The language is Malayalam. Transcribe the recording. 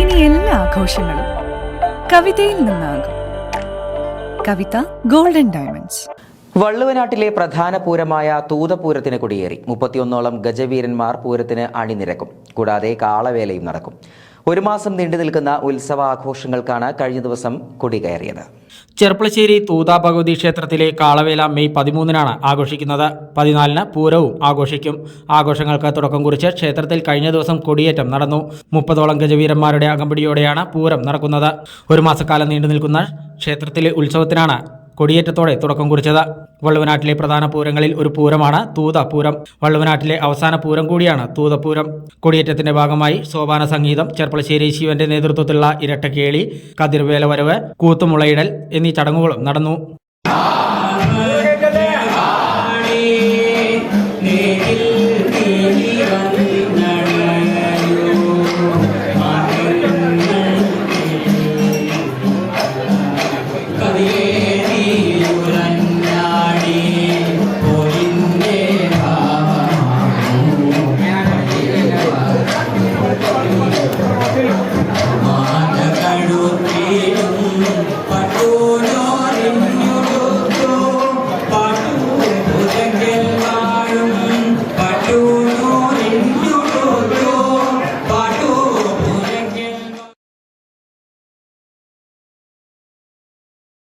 ഇനി എല്ലാ ആഘോഷങ്ങളും കവിതയിൽ നിന്നാകും. കവിത ഗോൾഡൻ ഡയമണ്ട്സ് വള്ളുവനാട്ടിലെ പ്രധാന പൂരമായ തൂതപൂരത്തിന് കൊടിയേറി. മുപ്പത്തിയൊന്നോളം ഗജവീരന്മാർ പൂരത്തിന് അണിനിരക്കും. കൂടാതെ കാളവേലയും നടക്കും. ഒരു മാസം നീണ്ടു നിൽക്കുന്ന ഉത്സവാഘോഷങ്ങൾക്കാണ് കഴിഞ്ഞ ദിവസം കൊടികയറിയത്. ചെർപ്പളശ്ശേരി തൂതാ ഭഗവതി ക്ഷേത്രത്തിലെ കാളവേല മെയ് പതിമൂന്നിനാണ് ആഘോഷിക്കുന്നത്. പതിനാലിന് പൂരവും ആഘോഷിക്കും. ആഘോഷങ്ങൾക്ക് തുടക്കം കുറിച്ച് ക്ഷേത്രത്തിൽ കഴിഞ്ഞ ദിവസം കൊടിയേറ്റം നടന്നു. മുപ്പതോളം ഗജവീരന്മാരുടെ അകമ്പടിയോടെയാണ് പൂരം നടക്കുന്നത്. ഒരു മാസക്കാലം നീണ്ടു നിൽക്കുന്ന ക്ഷേത്രത്തിലെ ഉത്സവത്തിനാണ് കൊടിയേറ്റത്തോടെ തുടക്കം കുറിച്ചത്. വള്ളുവനാട്ടിലെ പ്രധാന പൂരങ്ങളിൽ ഒരു പൂരമാണ് തൂതപൂരം. വള്ളുവനാട്ടിലെ അവസാന പൂരം കൂടിയാണ് തൂതപൂരം. കൊടിയേറ്റത്തിന്റെ ഭാഗമായി സോപാന സംഗീതം ചെർപ്പളശ്ശേരി ശിവന്റെ നേതൃത്വത്തിലുള്ള ഇരട്ടക്കേളി കതിർവേലവരവ് കൂത്തുമുളയിടൽ എന്നീ ചടങ്ങുകളും നടന്നു.